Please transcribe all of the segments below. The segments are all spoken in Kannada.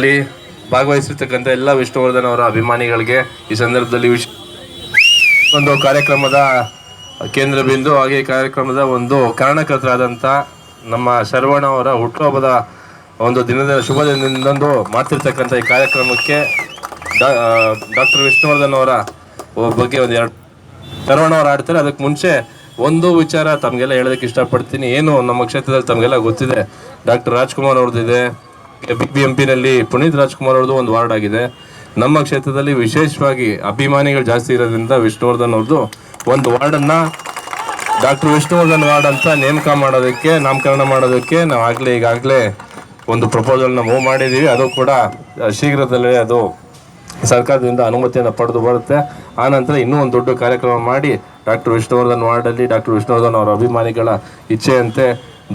ಅಲ್ಲಿ ಭಾಗವಹಿಸಿರ್ತಕ್ಕಂಥ ಎಲ್ಲ ವಿಷ್ಣುವರ್ಧನ್ ಅವರ ಅಭಿಮಾನಿಗಳಿಗೆ ಈ ಸಂದರ್ಭದಲ್ಲಿ ವಿಶ್ ಒಂದು ಕಾರ್ಯಕ್ರಮದ ಕೇಂದ್ರ ಬಿಂದು ಹಾಗೆ ಕಾರ್ಯಕ್ರಮದ ಒಂದು ಕಾರಣಕರ್ತರಾದಂಥ ನಮ್ಮ ಶರವಣ ಅವರ ಹುಟ್ಟುಹಬ್ಬದ ಒಂದು ದಿನದ ಶುಭ ದಿನದಂದು ಮಾಡ್ತಿರ್ತಕ್ಕಂಥ ಈ ಕಾರ್ಯಕ್ರಮಕ್ಕೆ ಡಾಕ್ಟರ್ ವಿಷ್ಣುವರ್ಧನ್ ಅವರ ಬಗ್ಗೆ ಒಂದು ಎರಡು ಶರವಣ ಅವರು ಆಡ್ತಾರೆ ಅದಕ್ಕೆ ಮುಂಚೆ ಒಂದು ವಿಚಾರ ತಮಗೆಲ್ಲ ಹೇಳೋದಕ್ಕೆ ಇಷ್ಟಪಡ್ತೀನಿ. ಏನು ನಮ್ಮ ಕ್ಷೇತ್ರದಲ್ಲಿ ತಮಗೆಲ್ಲ ಗೊತ್ತಿದೆ. ಡಾಕ್ಟರ್ ರಾಜ್ಕುಮಾರ್ ಅವ್ರದ್ದಿದೆ. ಬಿ ಬಿ ಎಂ ಪಿನಲ್ಲಿ ಪುನೀತ್ ರಾಜ್ಕುಮಾರ್ ಅವ್ರದ್ದು ಒಂದು ವಾರ್ಡ್ ಆಗಿದೆ. ನಮ್ಮ ಕ್ಷೇತ್ರದಲ್ಲಿ ವಿಶೇಷವಾಗಿ ಅಭಿಮಾನಿಗಳು ಜಾಸ್ತಿ ಇರೋದ್ರಿಂದ ವಿಷ್ಣುವರ್ಧನ್ ಅವ್ರದ್ದು ಒಂದು ವಾರ್ಡನ್ನು ಡಾಕ್ಟರ್ ವಿಷ್ಣುವರ್ಧನ್ ವಾರ್ಡ್ ಅಂತ ನೇಮಕ ಮಾಡೋದಕ್ಕೆ, ನಾಮಕರಣ ಮಾಡೋದಕ್ಕೆ ನಾವು ಆಗಲೇ ಈಗಾಗಲೇ ಒಂದು ಪ್ರಪೋಸಲ್ನ ಮೂವ್ ಮಾಡಿದ್ದೀವಿ ಅದು ಕೂಡ ಶೀಘ್ರದಲ್ಲೇ ಅದು ಸರ್ಕಾರದಿಂದ ಅನುಮತಿಯನ್ನು ಪಡೆದು ಬರುತ್ತೆ. ಆನಂತರ ನಂತರ ಇನ್ನೂ ಒಂದು ದೊಡ್ಡ ಕಾರ್ಯಕ್ರಮ ಮಾಡಿ ಡಾಕ್ಟರ್ ವಿಷ್ಣುವರ್ಧನ್ ವಾರ್ಡಲ್ಲಿ ಡಾಕ್ಟರ್ ವಿಷ್ಣುವರ್ಧನ್ ಅವರ ಅಭಿಮಾನಿಗಳ ಇಚ್ಛೆಯಂತೆ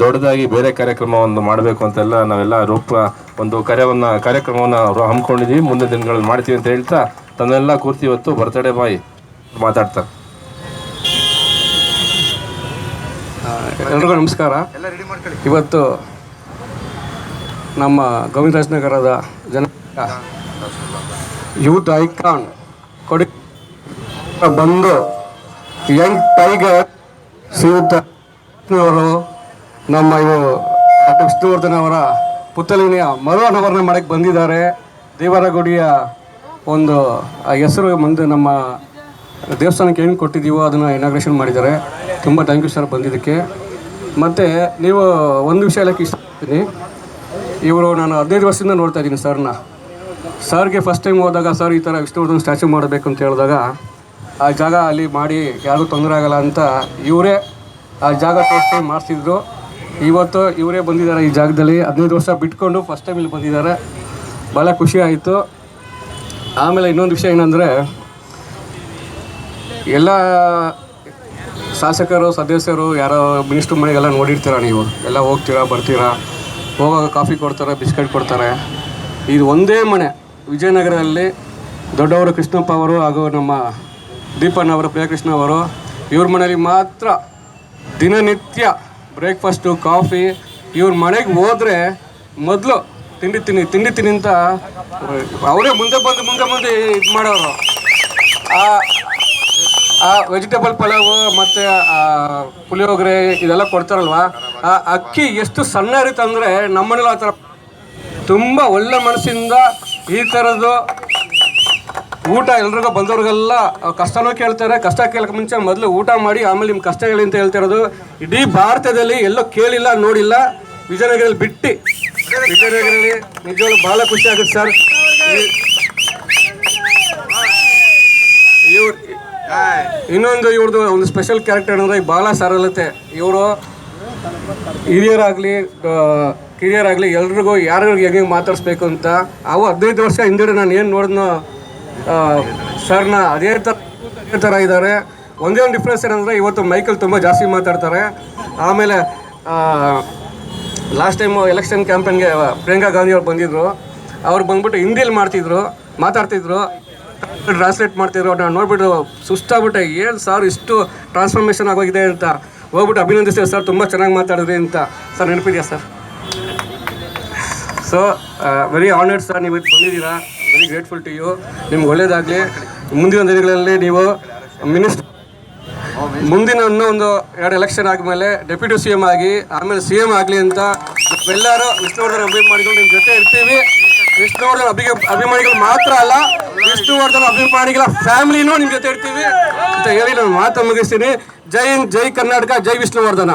ದೊಡ್ಡದಾಗಿ ಬೇರೆ ಕಾರ್ಯಕ್ರಮವನ್ನು ಮಾಡಬೇಕು ಅಂತೆಲ್ಲ ನಾವೆಲ್ಲ ರೂಪ ಒಂದು ಕಾರ್ಯವನ್ನು ಕಾರ್ಯಕ್ರಮವನ್ನು ಹಮ್ಮಿಕೊಂಡಿದ್ದೀವಿ ಮುಂದಿನ ದಿನಗಳಲ್ಲಿ ಮಾಡ್ತೀವಿ ಅಂತ ಹೇಳ್ತಾ ತನ್ನೆಲ್ಲ ಕೂರ್ತಿ ಇವತ್ತು ಬರ್ತಡೇ ಬಾಯ್ ಮಾತಾಡ್ತಾರೆ. ಎಲ್ರಿಗೂ ನಮಸ್ಕಾರ. ಇವತ್ತು ನಮ್ಮ ಗೋವಿಂದರಾಜನಗರದ ಜನ ಯೂತ್ ಐಕಾನ್ ಕೊಡಿ ಬಂದು ಯಂಗ್ ಟೈಗರ್ ಶ್ರೀಯುತ ಅವರು ನಮ್ಮ ಇವು ಡಾಕ್ಟರ್ ವಿಷ್ಣುವರ್ಧನ್ ಅವರ ಪುತ್ತಲಿನಿಯ ಮರು ಅನಾವರಣ ಮಾಡಕ್ಕೆ ಬಂದಿದ್ದಾರೆ. ದೇವರಗುಡಿಯ ಒಂದು ಹೆಸರು ಮುಂದೆ ನಮ್ಮ ದೇವಸ್ಥಾನಕ್ಕೆ ಏನು ಕೊಟ್ಟಿದ್ದೀವೋ ಅದನ್ನು ಇನಾಗ್ರೇಷನ್ ಮಾಡಿದ್ದಾರೆ. ತುಂಬ ಥ್ಯಾಂಕ್ ಯು ಸರ್ ಬಂದಿದ್ದಕ್ಕೆ. ಮತ್ತು ನೀವು ಒಂದು ವಿಷಯ ಹೇಳಕ್ಕೆ ಇಷ್ಟಪಡ್ತೀನಿ. ಇವರು ನಾನು ಹದಿನೈದು ವರ್ಷದಿಂದ ನೋಡ್ತಾ ಇದ್ದೀನಿ ಸರ್ನ ಸರ್ಗೆ ಫಸ್ಟ್ ಟೈಮ್ ಹೋದಾಗ ಸರ್ ಈ ಥರ ವಿಷ್ಣುವರ್ಧನ್ ಸ್ಟ್ಯಾಚು ಮಾಡಬೇಕು ಅಂತ ಹೇಳಿದಾಗ, ಆ ಜಾಗ ಅಲ್ಲಿ ಮಾಡಿ ಯಾರಿಗೂ ತೊಂದರೆ ಆಗಲ್ಲ ಅಂತ ಇವರೇ ಆ ಜಾಗ ತೋರಿಸ್ಕೊಂಡು ಮಾಡಿಸಿದ್ರು. ಇವತ್ತು ಇವರೇ ಬಂದಿದ್ದಾರೆ ಈ ಜಾಗದಲ್ಲಿ. ಹದಿನೈದು ವರ್ಷ ಬಿಟ್ಕೊಂಡು ಫಸ್ಟ್ ಟೈಮ್ ಇಲ್ಲಿ ಬಂದಿದ್ದಾರೆ. ಭಾಳ ಖುಷಿ ಆಯಿತು. ಆಮೇಲೆ ಇನ್ನೊಂದು ವಿಷಯ ಏನಂದರೆ, ಎಲ್ಲ ಶಾಸಕರು, ಸದಸ್ಯರು, ಯಾರೋ ಮಿನಿಸ್ಟ್ರ್ ಮನೆಗೆಲ್ಲ ನೋಡಿರ್ತೀರ ನೀವು? ಎಲ್ಲ ಹೋಗ್ತೀರಾ, ಬರ್ತೀರಾ? ಹೋಗೋ ಕಾಫಿ ಕೊಡ್ತಾರೆ, ಬಿಸ್ಕೆಟ್ ಕೊಡ್ತಾರೆ. ಇದು ಒಂದೇ ಮನೆ. ವಿಜಯನಗರದಲ್ಲಿ ದೊಡ್ಡವರು ಕೃಷ್ಣಪ್ಪ ಅವರು ಹಾಗೂ ನಮ್ಮ ದೀಪಣ್ಣ ಅವರು, ಪ್ರಿಯಕೃಷ್ಣ ಅವರು, ಇವ್ರ ಮನೆಯಲ್ಲಿ ಮಾತ್ರ ದಿನನಿತ್ಯ ಬ್ರೇಕ್ಫಾಸ್ಟು ಕಾಫಿ ಇವ್ರ ಮನೆಗೆ ಹೋದರೆ ಮೊದಲು ತಿಂಡಿ ತಿನ್ನಿ ತಿಂಡಿ ತಿನ್ನಿ ಅಂತ ಅವರೇ ಮುಂದೆ ಬಂದು, ಮುಂದೆ ಮುಂದೆ ಇದು ಮಾಡೋರು. ಆ ವೆಜಿಟೇಬಲ್ ಪಲಾವು ಮತ್ತು ಪುಳಿಯೋಗರೆ ಇದೆಲ್ಲ ಕೊಡ್ತಾರಲ್ವಾ? ಆ ಅಕ್ಕಿ ಎಷ್ಟು ಸಣ್ಣ ಇರುತ್ತೆ ಅಂದರೆ ನಮ್ಮನೇಲಿ ಆ ಥರ ತುಂಬ ಒಳ್ಳೆ ಮನಸ್ಸಿಂದ ಈ ಥರದ್ದು ಊಟ ಎಲ್ರಿಗೂ ಬಂದವ್ರಿಗೆಲ್ಲ ಕಷ್ಟನೂ ಕೇಳ್ತಾರೆ. ಕಷ್ಟ ಕೇಳಕ್ಕೆ ಮುಂಚೆ ಮೊದಲು ಊಟ ಮಾಡಿ, ಆಮೇಲೆ ನಿಮ್ಮ ಕಷ್ಟ ಹೇಳಿ ಅಂತ ಹೇಳ್ತಿರೋದು. ಇಡೀ ಭಾರತದಲ್ಲಿ ಎಲ್ಲೋ ಕೇಳಿಲ್ಲ, ನೋಡಿಲ್ಲ. ವಿಜಯನಗರದಲ್ಲಿ ಬಿಟ್ಟು. ವಿಜಯನಗರಲ್ಲಿ ನಿಜವಾಗ್ಲೂ ಭಾಳ ಖುಷಿ ಆಗುತ್ತೆ ಸರ್. ಇವ್ರು ಇನ್ನೊಂದು ಇವ್ರದ್ದು ಒಂದು ಸ್ಪೆಷಲ್ ಕ್ಯಾರೆಕ್ಟರ್ ಅಂದರೆ ಭಾಳ ಸರಳತೆ ಇವರು ಹಿರಿಯರಾಗಲಿ ಕಿರಿಯರಾಗಲಿ ಎಲ್ರಿಗೂ ಯಾರ್ಯಾರಿಗೆ ಹೆಂಗೆ ಮಾತಾಡಿಸ್ಬೇಕು ಅಂತ, ಅವು ಹದಿನೈದು ವರ್ಷ ಹಿಂದೆ ನಾನು ಏನು ನೋಡಿದ್ನೋ ಸರ್ನ ಅದೇ ಥರ ಅದೇ ಥರ ಇದ್ದಾರೆ. ಒಂದೇ ಒಂದು ಡಿಫ್ರೆನ್ಸ್ ಏನಂದರೆ ಇವತ್ತು ಮೈಕಲ್ ತುಂಬ ಜಾಸ್ತಿ ಮಾತಾಡ್ತಾರೆ. ಆಮೇಲೆ ಲಾಸ್ಟ್ ಟೈಮು ಎಲೆಕ್ಷನ್ ಕ್ಯಾಂಪೇನ್ಗೆ ಪ್ರಿಯಾಂಕಾ ಗಾಂಧಿ ಅವ್ರು ಬಂದಿದ್ದರು ಅವ್ರು ಬಂದ್ಬಿಟ್ಟು ಹಿಂದಿಲಿ ಮಾಡ್ತಿದ್ರು, ಮಾತಾಡ್ತಿದ್ರು. ಟ್ರಾನ್ಸ್ಲೇಟ್ ಮಾಡ್ತಿದ್ರು. ನಾನು ನೋಡಿಬಿಟ್ಟು ಸುಸ್ತಾಗ್ಬಿಟ್ಟೆ, ಏನು ಸರ್ ಇಷ್ಟು ಟ್ರಾನ್ಸ್ಫಾರ್ಮೇಷನ್ ಆಗೋಗಿದೆ ಅಂತ ಹೋಗ್ಬಿಟ್ಟು ಅಭಿನಂದಿಸ್ತೇವೆ ಸರ್, ತುಂಬ ಚೆನ್ನಾಗಿ ಮಾತಾಡಿದ್ರಿ ಅಂತ ಸರ್ ನೆನಪಿದೆಯಾ sir? So very honoured sir, ನೀವು ಬಂದಿದ್ದೀರಾ. ವೆರಿ ಗ್ರೇಟ್ಫುಲ್ ಟು ಯು ನಿಮ್ಗೆ ಒಳ್ಳೇದಾಗಲಿ. ಮುಂದಿನ ದಿನಗಳಲ್ಲಿ ನೀವು ಮಿನಿಸ್ಟರ್ ಮುಂದಿನ ಇನ್ನೊಂದು ಒಂದು ಎರಡು ಎಲೆಕ್ಷನ್ ಆದಮೇಲೆ ಡೆಪ್ಯೂಟಿ ಸಿ ಎಂ ಆಗಿ, ಆಮೇಲೆ ಸಿ ಎಂ ಆಗಲಿ ಅಂತ ಎಲ್ಲರೂ ವಿಷ್ಣುವರ್ಧನ್ ಅಭಿಮಾನ ಮಾಡಿಕೊಂಡು ನಿಮ್ಮ ಜೊತೆ ಇರ್ತೀವಿ. ವಿಷ್ಣುವರ್ಧನ್ ಅಭಿ ಅಭಿಮಾನಿಗಳು ಮಾತ್ರ ಅಲ್ಲ, ವಿಷ್ಣುವರ್ಧನ್ ಅಭಿಮಾನಿಗಳ ಫ್ಯಾಮಿಲಿನೂ ನಿಮ್ಮ ಜೊತೆ ಇರ್ತೀವಿ ಅಂತ ಹೇಳಿ ನಾನು ಮಾತು ಮುಗಿಸ್ತೀನಿ. ಜೈ ಹಿಂದ್, ಜೈ ಕರ್ನಾಟಕ, ಜೈ ವಿಷ್ಣುವರ್ಧನ.